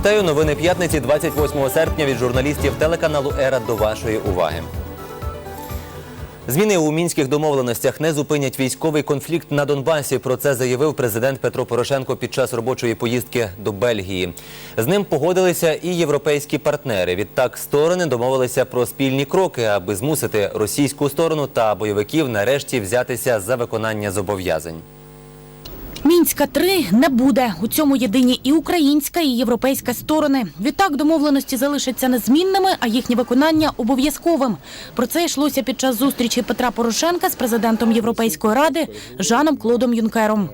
Вітаю новини п'ятниці 28 серпня від журналістів телеканалу Ера до вашої уваги. Зміни у мінських домовленостях не зупинять військовий конфлікт на Донбасі. Про це заявив президент Петро Порошенко під час робочої поїздки до Бельгії. З ним погодилися і європейські партнери. Відтак сторони домовилися про спільні кроки, аби змусити російську сторону та бойовиків нарешті взятися за виконання зобов'язань. Мінська 3 не буде. У цьому єдині і українська, і європейська сторони. Відтак домовленості залишаться незмінними, а їхнє виконання обов'язковим. Про це йшлося під час зустрічі Петра Порошенка з президентом Європейської ради Жаном Клодом Юнкером.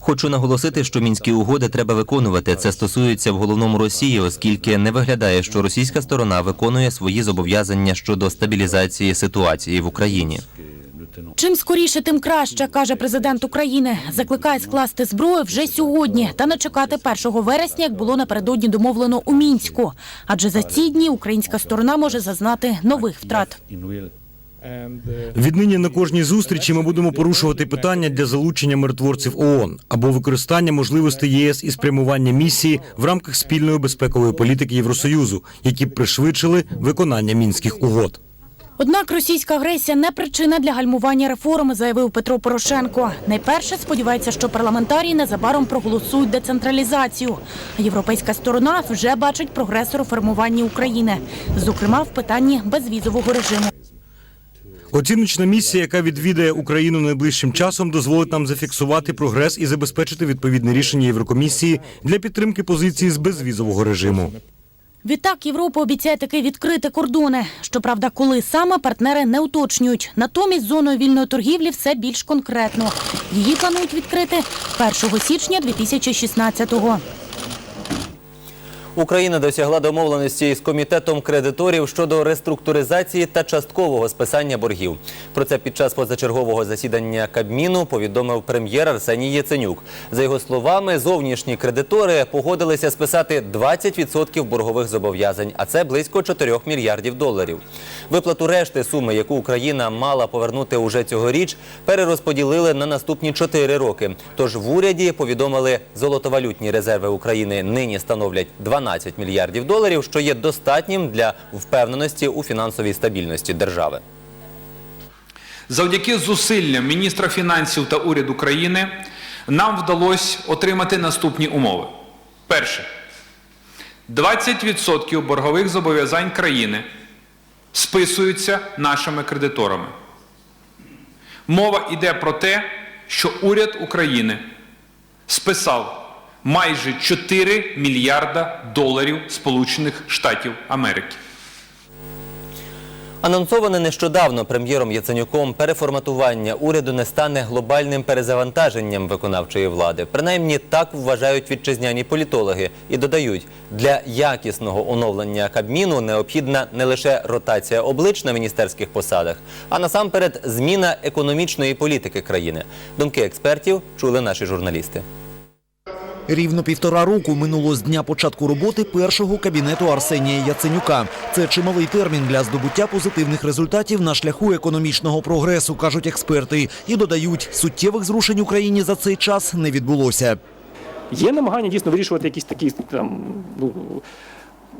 Хочу наголосити, що мінські угоди треба виконувати. Це стосується в головному Росії, оскільки не виглядає, що російська сторона виконує свої зобов'язання щодо стабілізації ситуації в Україні. Чим скоріше, тим краще, каже президент України. Закликає скласти зброю вже сьогодні та не чекати 1 вересня, як було напередодні домовлено у мінську. Адже за ці дні українська сторона може зазнати нових втрат. Віднині на кожній зустрічі ми будемо порушувати питання для залучення миротворців ООН або використання можливостей ЄС і спрямування місії в рамках спільної безпекової політики Євросоюзу, які б пришвидшили виконання мінських угод. Однак російська агресія не причина для гальмування реформ, заявив Петро Порошенко. Найперше сподівається, що парламентарії незабаром проголосують децентралізацію. Європейська сторона вже бачить прогрес у реформуванні України, зокрема в питанні безвізового режиму. Оціночна місія, яка відвідає Україну найближчим часом, дозволить нам зафіксувати прогрес і забезпечити відповідне рішення Єврокомісії для підтримки позиції з безвізового режиму. Відтак Європа обіцяє таки відкрити кордони. Щоправда, коли саме партнери не уточнюють. Натомість зоною вільної торгівлі все більш конкретно. Її планують відкрити 1 січня 2016-го. Україна досягла домовленості з комітетом кредиторів щодо реструктуризації та часткового списання боргів. Про це під час позачергового засідання Кабміну повідомив прем'єр Арсеній Яценюк. За його словами, зовнішні кредитори погодилися списати 20% боргових зобов'язань, а це близько 4 мільярдів доларів. Виплату решти суми, яку Україна мала повернути уже цьогоріч, перерозподілили на наступні 4 роки. Тож в уряді повідомили, золотовалютні резерви України нині становлять 12 мільярдів доларів, що є достатнім для впевненості у фінансовій стабільності держави. Завдяки зусиллям міністра фінансів та уряду країни нам вдалося отримати наступні умови. Перше. 20% боргових зобов'язань країни списуються нашими кредиторами. Мова йде про те, що уряд України списав майже 4 мільярда доларів Сполучених Штатів Америки. Анонсоване нещодавно прем'єром Яценюком переформатування уряду не стане глобальним перезавантаженням виконавчої влади. Принаймні так вважають вітчизняні політологи і додають, для якісного оновлення Кабміну необхідна не лише ротація облич на міністерських посадах, а насамперед зміна економічної політики країни. Думки експертів чули наші журналісти. Рівно півтора року минуло з дня початку роботи першого кабінету Арсенія Яценюка. Це чималий термін для здобуття позитивних результатів на шляху економічного прогресу, кажуть експерти. І додають, суттєвих зрушень Україні за цей час не відбулося. Є намагання дійсно вирішувати якісь такі там ну.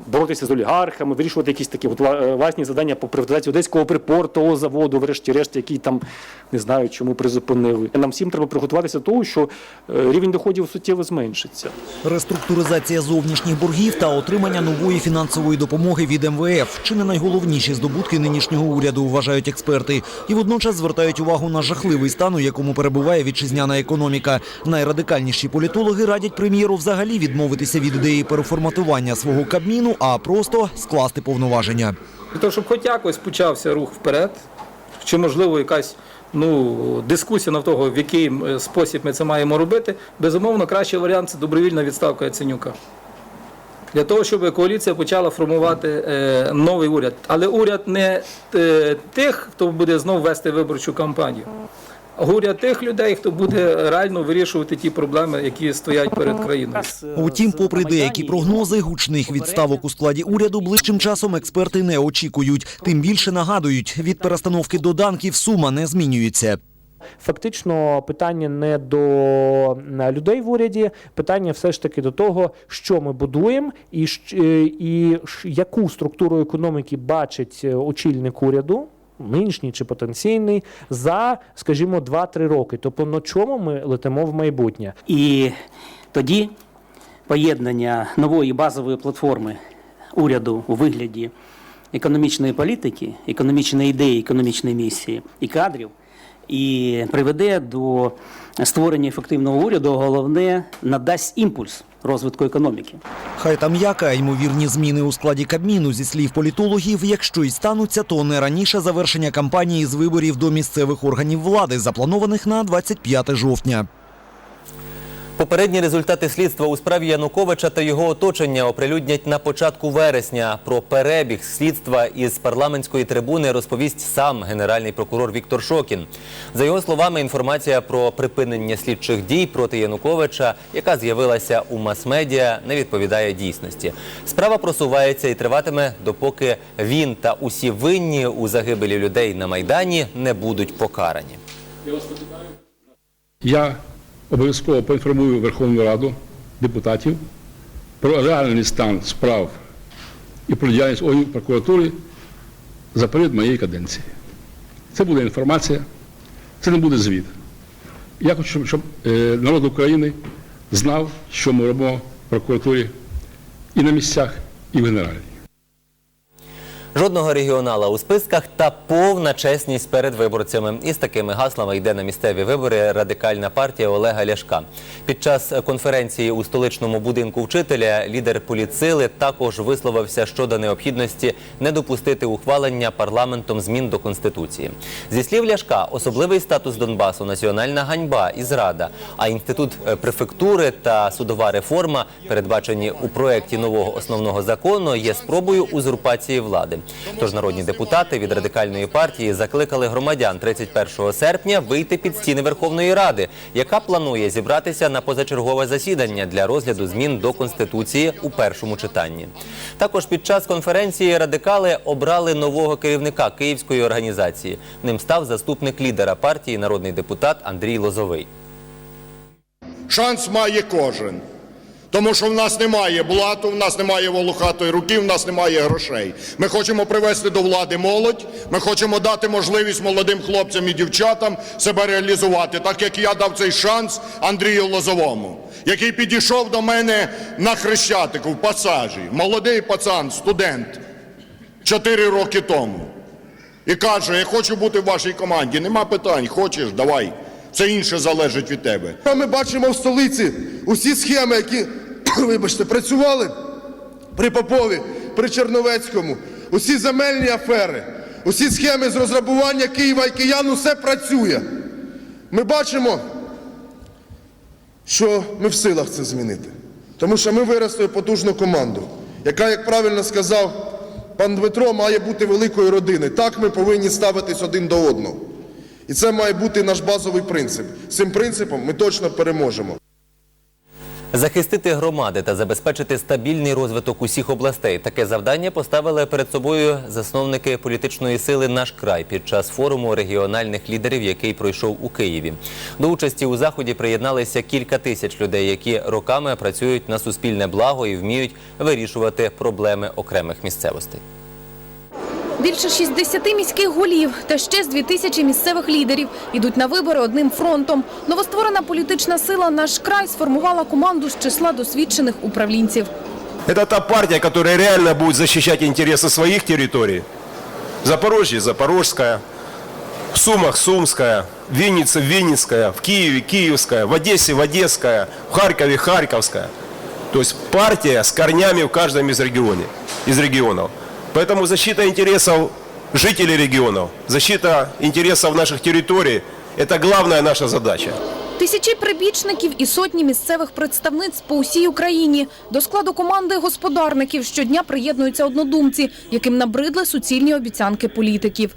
Боротися з олігархами, вирішувати якісь такі от власні завдання по приватизації одеського припортового заводу, врешті-решт, який там не знаю, чому призупинили. Нам всім треба приготуватися до того, що е, рівень доходів суттєво зменшиться. Реструктуризація зовнішніх боргів та отримання нової фінансової допомоги від МВФ чи не найголовніші здобутки нинішнього уряду, вважають експерти. І водночас звертають увагу на жахливий стан, у якому перебуває вітчизняна економіка. Найрадикальніші політологи радять прем'єру взагалі відмовитися від ідеї переформатування свого кабміну, а просто скласти повноваження. Для того, щоб хоч якось почався рух вперед, чи можливо якась ну, дискусія на того, в який спосіб ми це маємо робити, безумовно, кращий варіант це добровільна відставка Яценюка. Для того, щоб коаліція почала формувати е, новий уряд. Але уряд не е, тих, хто буде знову вести виборчу кампанію, уряд тих людей, хто буде реально вирішувати ті проблеми, які стоять перед країною. Утім, попри деякі прогнози, гучних відставок у складі уряду ближчим часом експерти не очікують. Тим більше нагадують, від перестановки доданків сума не змінюється. Фактично, питання не до людей в уряді, питання все ж таки до того, що ми будуємо, і, е, і яку структуру економіки бачить е, очільник уряду. Нинішній чи потенційний за, скажімо, 2-3 роки. Тобто на чому ми летимо в майбутнє? І тоді поєднання нової базової платформи уряду у вигляді економічної політики, економічної ідеї, економічної місії і кадрів, і приведе до створення ефективного уряду, головне надасть імпульс розвитку економіки. Хай там яка, ймовірні зміни у складі Кабміну, зі слів політологів, якщо й стануться, то не раніше завершення кампанії з виборів до місцевих органів влади, запланованих на 25 жовтня. Попередні результати слідства у справі Януковича та його оточення оприлюднять на початку вересня. Про перебіг слідства із парламентської трибуни розповість сам генеральний прокурор Віктор Шокін. За його словами, інформація про припинення слідчих дій проти Януковича, яка з'явилася у мас-медіа, не відповідає дійсності. Справа просувається і триватиме, допоки він та усі винні у загибелі людей на майдані не будуть покарані. Я обов'язково поінформую Верховну Раду депутатів про реальний стан справ і про діяльність органів прокуратури за період моєї каденції. Це буде інформація, це не буде звіт. Я хочу, щоб, щоб е, народ України знав, що ми робимо в прокуратурі і на місцях, і в Генеральній. Жодного регіонала у списках та повна чесність перед виборцями. Із такими гаслами йде на місцеві вибори радикальна партія Олега Ляшка. Під час конференції у столичному будинку вчителя лідер політсили також висловився щодо необхідності не допустити ухвалення парламентом змін до конституції. Зі слів Ляшка, особливий статус Донбасу, національна ганьба і зрада. А інститут е, префектури та судова реформа, передбачені у проєкті нового основного закону, є спробою узурпації влади. Тож народні депутати від радикальної партії закликали громадян 31 серпня вийти під стіни Верховної Ради, яка планує зібратися на позачергове засідання для розгляду змін до конституції у першому читанні. Також під час конференції радикали обрали нового керівника київської організації. Ним став заступник лідера партії, народний депутат Андрій Лозовий. Шанс має кожен. Тому що в нас немає блату, в нас немає волохатої руки, в нас немає грошей. Ми хочемо привести до влади молодь, ми хочемо дати можливість молодим хлопцям і дівчатам себе реалізувати, так як я дав цей шанс Андрію Лозовому, який підійшов до мене на Хрещатику в пасажі. Молодий пацан, студент, 4 роки тому. І каже, я хочу бути в вашій команді. Нема питань, хочеш, давай. Це інше залежить від тебе. Ми бачимо в столиці усі схеми, які, вибачте, працювали при Попові, при Черновецькому, усі земельні афери, усі схеми з розрабування Києва і киян, усе працює. Ми бачимо, що ми в силах це змінити. Тому що ми виросли потужну команду, яка, як правильно сказав пан Дмитро, має бути великою родиною. Так ми повинні ставитись один до одного. І це має бути наш базовий принцип. Цим принципом ми точно переможемо. Захистити громади та забезпечити стабільний розвиток усіх областей. Таке завдання поставили перед собою засновники політичної сили Наш край під час форуму регіональних лідерів, який пройшов у Києві. До участі у заході приєдналися кілька тисяч людей, які роками працюють на суспільне благо і вміють вирішувати проблеми окремих місцевостей. Більше 60 міських голів та ще з 2000 місцевих лідерів ідуть на вибори одним фронтом. Новостворена політична сила «Наш край» сформувала команду з числа досвідчених управлінців. Это та партия, которая реально будет защищать интересы своих территорий. Запорожье – Запорожская, в Сумах – Сумская, в Виннице – Винницкая, в Киеве – Киевская, в в Одесская, в Харькове – Харьковская. То есть партия с корнями в каждом из, регионов. Поэтому защита интересов жителей регионов, защита интересов наших территорий – это главная наша задача. Тисячі прибічників і сотні місцевих представниць по усій Україні. До складу команди господарників щодня приєднуються однодумці, яким набридли суцільні обіцянки політиків.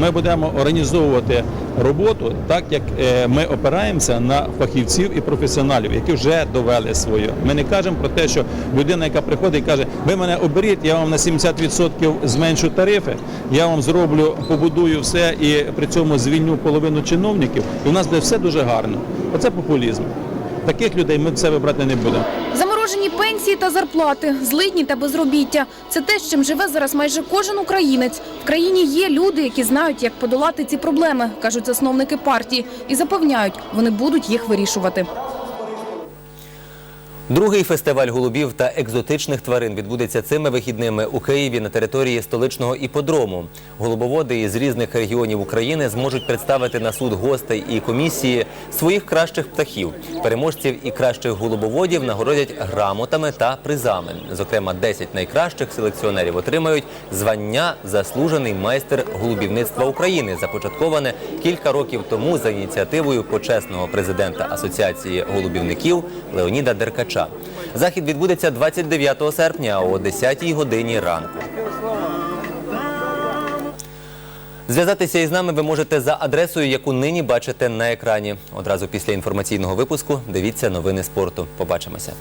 Ми будемо організовувати роботу так, як е, ми опираємося на фахівців і професіоналів, які вже довели своє. Ми не кажемо про те, що людина, яка приходить і каже, ви мене оберіть, я вам на 70% зменшу тарифи, я вам зроблю, побудую все і при цьому звільню половину чиновників, і у нас буде все дуже гарно. Оце популізм. Таких людей ми в себе брати не будемо. Заморожені пенсії та зарплати, злидні та безробіття – це те, з чим живе зараз майже кожен українець. В країні є люди, які знають, як подолати ці проблеми, кажуть засновники партії, і запевняють, вони будуть їх вирішувати. Другий фестиваль голубів та екзотичних тварин відбудеться цими вихідними у Києві на території столичного іподрому. Голубоводи із різних регіонів України зможуть представити на суд гостей і комісії своїх кращих птахів. Переможців і кращих голубоводів нагородять грамотами та призами. Зокрема, 10 найкращих селекціонерів отримають звання заслужений майстер голубівництва України, започатковане кілька років тому за ініціативою почесного президента Асоціації голубівників Леоніда Деркача. Захід відбудеться 29 серпня о 10 годині ранку. Зв'язатися із нами ви можете за адресою, яку нині бачите на екрані. Одразу після інформаційного випуску дивіться новини спорту. Побачимося.